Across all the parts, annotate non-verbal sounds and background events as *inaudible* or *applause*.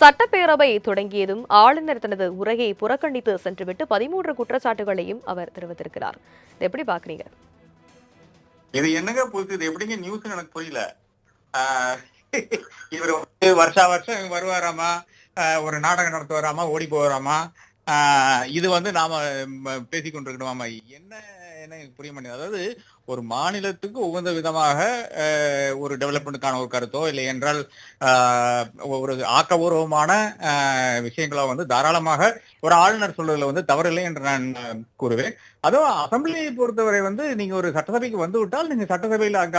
சட்டப்பேரவை தொடங்கியதும் ஆளுநர் தனது உரையை புறக்கணித்து சென்றுவிட்டு பதிமூன்று குற்றச்சாட்டுகளையும் அவர் தெரிவித்திருக்கிறார். எப்படி பாக்குறீங்க இது என்னங்க புதுசு? இது எப்படிங்க நியூஸ் எனக்கு புரியல. ஆஹ் இவர் வருஷா வருஷம் வருவாராமா? ஆஹ் ஒரு நாடகம் நடத்துவாராமா? ஓடி போவாராமா? ஆஹ் இது வந்து நாம பேசிக்கொண்டிருக்கணுமாமா? என்ன என்ன புரிய மாட்டேங்குது? அதாவது ஒரு மாநிலத்துக்கு உகந்த விதமாக ஆஹ் ஒரு டெவலப்மெண்ட்டுக்கான ஒரு கருத்தோ இல்லை என்றால் ஆஹ் ஒரு ஆக்கபூர்வமான ஆஹ் விஷயங்களோ வந்து தாராளமாக ஒரு ஆளுநர் சொல்றதுல வந்து தவறில்லை என்று நான் கூறுவேன். அதுவும் அசம்பிளியை பொறுத்தவரை வந்து நீங்க ஒரு சட்டசபைக்கு வந்து விட்டால் நீங்க சட்டசபையில் அங்க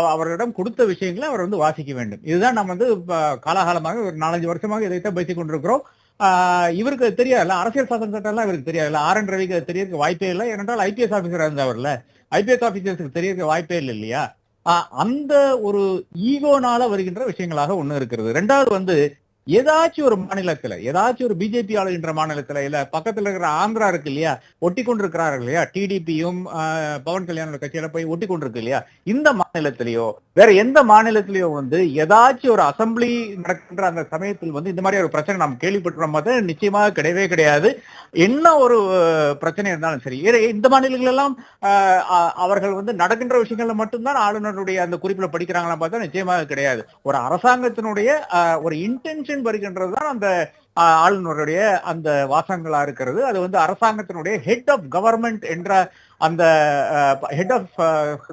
அவர்களிடம் கொடுத்த விஷயங்களை அவர் வந்து வாசிக்க வேண்டும். இதுதான் நம்ம வந்து காலகாலமாக காலாகாலமாக ஒரு நாலஞ்சு வருஷமாக இதைத்தான் பேசிக் கொண்டிருக்கிறோம் இவருக்கு தெரியாதுல்ல. அரசியல் சாசன சட்டம்லாம் எல்லாம் இவருக்கு தெரியாதுல்ல. ஆர் என் ரவிக்கு அது தெரியறதுக்கு வாய்ப்பே இல்லை. ஏனென்றால் ஐபிஎஸ் ஆஃபீஸர் இருந்தவர்ல. ஐபிஎஸ் ஆபீசர்ஸ்க்கு தெரியறதுக்கு வாய்ப்பே இல்லை இல்லையா? ஆஹ், அந்த ஒரு ஈகோனால வருகின்ற விஷயங்களாக ஒண்ணு இருக்கிறது. ரெண்டாவது வந்து ஏதாச்சும் ஒரு மாநிலத்துல ஏதாச்சும் ஒரு பிஜேபி ஆளுகின்ற மாநிலத்துல இல்ல பக்கத்துல இருக்கிற ஆந்திரா இருக்கு இல்லையா ஒட்டி கொண்டிருக்கிறார்கள் இல்லையா டிடிபியும் பவன் கல்யாண கட்சியில போய் ஒட்டி கொண்டிருக்கு இல்லையா இந்த மாநிலத்திலேயோ வேற எந்த மாநிலத்திலேயோ வந்து ஏதாச்சும் ஒரு அசம்பிளி நடக்கின்ற அந்த சமயத்தில் வந்து இந்த மாதிரி ஒரு பிரச்சனை நாம் கேள்விப்பட்டுறோம் போது நிச்சயமாக கிடையவே கிடையாது. என்ன ஒரு பிரச்சனை இருந்தாலும் சரி இந்த மாநிலங்கள் எல்லாம் அவர்கள் வந்து நடக்கின்ற விஷயங்கள்ல மட்டும்தான் ஆளுநருடைய அந்த குறிப்புல படிக்கிறாங்களா பார்த்தா நிச்சயமாக கிடையாது. ஒரு அரசாங்கத்தினுடைய அஹ், ஒரு இன்டென்ஷன் வருகின்றது தான் அந்த ஆளுநருடைய அந்த வாசகங்களா இருக்கிறது. அது வந்து அரசாங்கத்தினுடைய ஹெட் ஆஃப் கவர்மெண்ட் என்ற அந்த ஹெட் ஆஃப்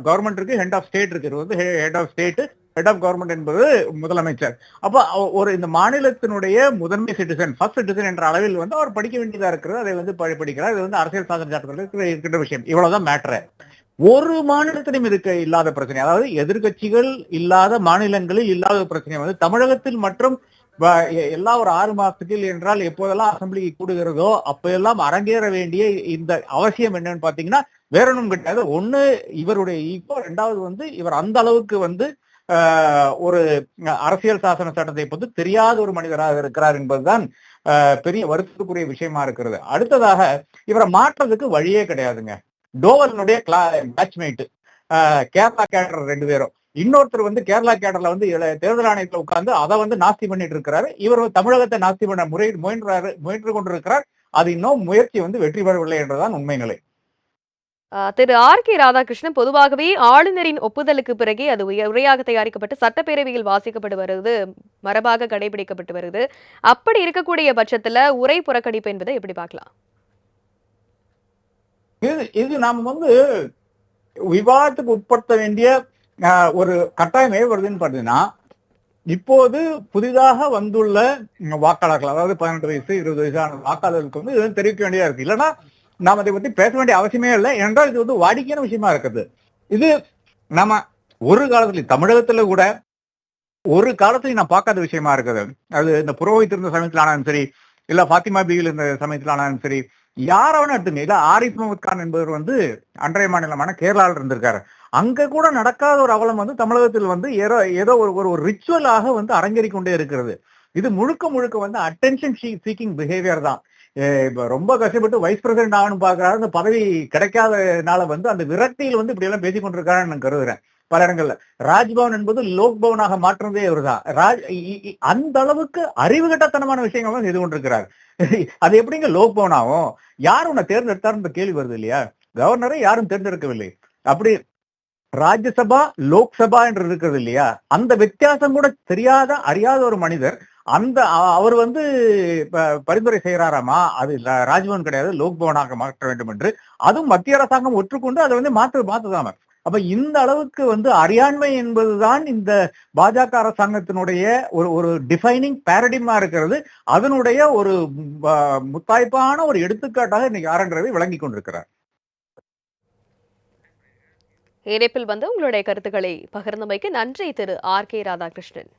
கவர்மெண்ட் இருக்கு ஹெட் ஆஃப் ஸ்டேட் இருக்கு. வந்து head of state head of government என்பது முதலமைச்சர். அப்போ ஒரு இந்த மாநிலத்தினுடைய முதன்மை சிட்டிசன் ஃபர்ஸ்ட் சிட்டிசன் என்ற அளவில் வந்து அவர் படிக்க வேண்டியதா இருக்கிறது அதை வந்து படி- படிக்கிறார். இது வந்து அரசியல் சாசன சட்டத்தில் இருக்கின்ற விஷயம். இவ்வளவுதான் மேட்ரு ஒரு மாநிலத்திலும் இருக்க இல்லாத பிரச்சனை அதாவது எதிர்க்கட்சிகள் இல்லாத மாநிலங்களில் இல்லாத பிரச்சனை வந்து தமிழகத்தில் மற்றும் எல்லா ஒரு ஆறு மாசத்துக்கு என்றால் எப்போதெல்லாம் அசம்பிளி கூடுகிறதோ அப்ப எல்லாம் அரங்கேற வேண்டிய இந்த அவசியம் என்னன்னு பாத்தீங்கன்னா வேற ஒன்றும் கிடையாது. ஒண்ணு இவருடைய ஈகோ ரெண்டாவது வந்து இவர் அந்த அளவுக்கு வந்து ஒரு அரசியல் சாசன சட்டத்தை பொறுத்து தெரியாத ஒரு மனிதராக இருக்கிறார் என்பதுதான் பெரிய வருத்தத்துக்குரிய விஷயமா இருக்கிறது. அடுத்ததாக இவரை மாற்றுறதுக்கு வழியே கிடையாதுங்க. டோவலினுடைய கிளா பேட்ச்மேட் கேரளா கேடர் ரெண்டு பேரும். இன்னொருத்தர் வந்து கேரளா கேடர்ல வந்து தேர்தல் ஆணையத்தில் உட்கார்ந்து அதை வந்து நாஸ்தி பண்ணிட்டு இருக்கிறாரு. இவர் தமிழகத்தை நாஸ்தி பண்ண முறை முயன்றாரு முயன்று கொண்டிருக்கிறார். அது இன்னும் முயற்சி வந்து வெற்றி பெறவில்லை என்றுதான் உண்மை நிலை. திரு ஆர் கே ராதாகிருஷ்ணன் பொதுவாகவே ஆளுநரின் ஒப்புதலுக்கு பிறகே அது உய- உரையாக தயாரிக்கப்பட்டு சட்டப்பேரவையில் வாசிக்கப்பட்டு வருவது மரபாக கடைபிடிக்கப்பட்டு வருது. அப்படி இருக்கக்கூடிய பட்சத்துல உரை புறக்கணிப்பு என்பதை எப்படி பார்க்கலாம்? இது இது நாம வந்து விவாதத்துக்கு உட்படுத்த வேண்டிய ஒரு கட்டாயம் வருதுன்னு பாத்தீங்கன்னா இப்போது புதிதாக வந்துள்ள வாக்காளர்கள் அதாவது பதினெட்டு வயசு இருபது வயசான வாக்காளர்களுக்கு வந்து தெரிவிக்க வேண்டியதா இருக்கு. இல்லைன்னா நாம அதை பத்தி பேச வேண்டிய அவசியமே இல்லை. என்றால் இது வந்து வாடிக்கையான விஷயமா இருக்குது. இது நம்ம ஒரு காலத்துல தமிழகத்துல கூட ஒரு காலத்துல நான் பார்க்காத விஷயமா இருக்குது. அது இந்த புரோஹித் இருந்த சமயத்தில் ஆனாலும் சரி இல்ல ஃபாத்திமா பீவில் இருந்த சமயத்தில் ஆனாலும் சரி யாரவன எடுத்துங்க. இல்ல ஆரிஃப் முகமது கான் என்பவர் வந்து அன்றைய மாநிலமான கேரளாவில் இருந்திருக்காரு. அங்க கூட நடக்காத ஒரு அவலம் வந்து தமிழகத்தில் வந்து ஏதோ ஏதோ ஒரு ஒரு ரிச்சுவலாக வந்து அரங்கேறிக் கொண்டே இருக்கிறது. இது முழுக்க முழுக்க வந்து அட்டென்ஷன் சீக்கிங் பிஹேவியர் தான். இப்போ இப்ப ரொம்ப கஷ்டப்பட்டு வைஸ் பிரசிடென்ட் ஆகணும் பாக்குறாரு அந்த பதவி கிடைக்காதனால வந்து அந்த விரக்தியில் வந்து இப்படி எல்லாம் பேசி கொண்டிருக்காருன்னு நான் கருதுறேன். பல இடங்கள்ல. ராஜ்பவன் என்பது லோக் பவனாக மாற்றுறதே இவர்தான் ராஜ் அந்த அளவுக்கு அறிவுகட்டத்தனமான விஷயங்கள் தான் செய்து கொண்டிருக்கிறார். *laughs* அது எப்படிங்க லோக் பவன் ஆகும் யார் உன்னை தேர்ந்தெடுத்தாருன்ற கேள்வி வருது இல்லையா? கவர்னரை யாரும் தேர்ந்தெடுக்கவில்லை. அப்படி ராஜ்யசபா லோக்சபா என்று இருக்கிறது இல்லையா? அந்த வித்தியாசம் கூட தெரியாத அறியாத ஒரு மனிதர் அந்த அவர் வந்து ப- பரிந்துரை செய்கிறாராமா அது ராஜ்பவன் கிடையாது லோக்பவனாக மாற்ற வேண்டும் என்று. அதுவும் மத்திய அரசாங்கம் ஒற்றுக்கொண்டு அதை வந்து மாற்று மாத்துதாம. அப்ப இந்த அளவுக்கு வந்து அறியாண்மை என்பதுதான் இந்த பாஜக அரசாங்கத்தினுடைய ஒரு ஒரு டிஃபைனிங் பேரடிமா இருக்கிறது. அதனுடைய ஒரு முத்தாய்ப்பான ஒரு எடுத்துக்காட்டாக இன்னைக்கு ஆர் என் விளங்கி கொண்டிருக்கிறார். இணைப்பில் வந்து உங்களுடைய கருத்துக்களை பகிர்ந்தமைக்கு நன்றி திரு ஆர் கே ராதாகிருஷ்ணன்.